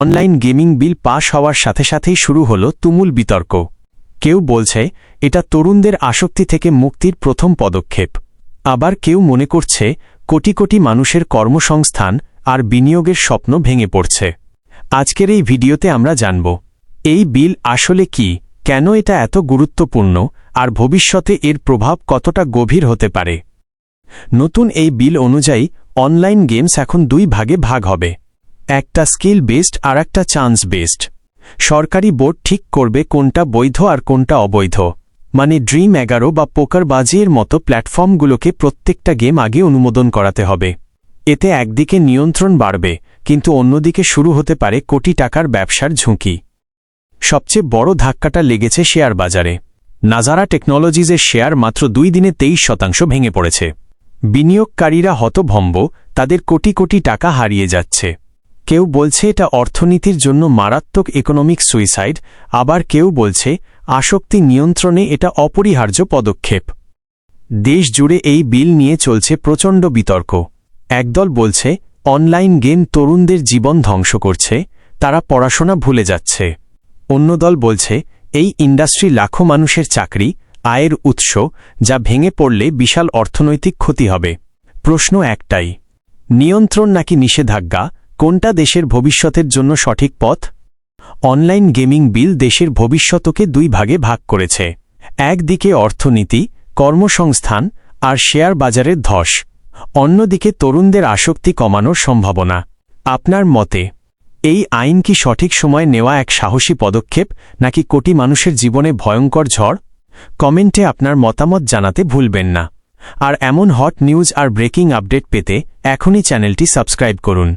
Online gaming বিল পাশ হওয়ার সাথে সাথেই শুরু হল তুমুল বিতর্ক। কেউ বলছে, এটা তরুণদের আসক্তি থেকে মুক্তির প্রথম পদক্ষেপ। আবার কেউ মনে করছে, কোটি কোটি মানুষের কর্মসংস্থান আর বিনিয়োগের স্বপ্ন ভেঙে পড়ছে। আজকের এই ভিডিওতে আমরা জানব, এই বিল আসলে কি? কেন এটা এত গুরুত্বপূর্ণ? আর ভবিষ্যতে এর প্রভাব কতটা গভীর হতে পারে? নতুন এই বিল অনুযায়ী, অনলাইন গেমস এখন দুই ভাগে ভাগ হবে। একটা স্কিল বেসড আর একটা চান্স বেসড। সরকারি বোর্ড ঠিক করবে কোনটা বৈধ আর কোনটা অবৈধ। মানে ড্রিম এগারো বা পোকার বাজির মতো প্ল্যাটফর্মগুলোকে প্রত্যেকটা গেম আগে অনুমোদন করাতে হবে। এতে একদিকে নিয়ন্ত্রণ বাড়বে, কিন্তু অন্যদিকে শুরু হতে পারে কোটি টাকার ব্যবসার ঝুঁকি। সবচেয়ে বড় ধাক্কাটা লেগেছে শেয়ার বাজারে। নাজারা টেকনোলজিজের শেয়ার মাত্র দুই দিনে তেইশ শতাংশ ভেঙে পড়েছে। বিনিয়োগকারীরা হতভম্ব, তাদের কোটি কোটি টাকা হারিয়ে যাচ্ছে। কেউ বলছে এটা অর্থনীতির জন্য মারাত্মক ইকোনমিক সুইসাইড আবার কেউ বলছে আসক্তি নিয়ন্ত্রণে এটা অপরিহার্য পদক্ষেপ। দেশ জুড়ে এই বিল নিয়ে চলছে প্রচণ্ড বিতর্ক। একদল বলছে, অনলাইন গেম তরুণদের জীবন ধ্বংস করছে, তারা পড়াশোনা ভুলে যাচ্ছে। অন্য দল বলছে, এই ইন্ডাস্ট্রি লাখো মানুষের চাকরি, আয়ের উৎস, যা ভেঙে পড়লে বিশাল অর্থনৈতিক ক্ষতি হবে। প্রশ্ন একটাই, নিয়ন্ত্রণ নাকি নিষেধাজ্ঞা? কোনটা দেশের ভবিষ্যতের জন্য সঠিক পথ? অনলাইন গেমিং বিল দেশের ভবিষ্যতকে দুই ভাগে ভাগ করেছে। একদিকে অর্থনীতি, কর্মসংস্থান আর শেয়ার বাজারের ধস। অন্যদিকে তরুণদের আসক্তি কমানোর সম্ভাবনা। আপনার মতে, এই আইন কি সঠিক সময়ে নেওয়া এক সাহসী পদক্ষেপ, নাকি কোটি মানুষের জীবনে ভয়ঙ্কর ঝড়? কমেন্টে আপনার মতামত জানাতে ভুলবেন না। আর এমন হট নিউজ আর ব্রেকিং আপডেট পেতে এখনই চ্যানেলটি সাবস্ক্রাইব করুন।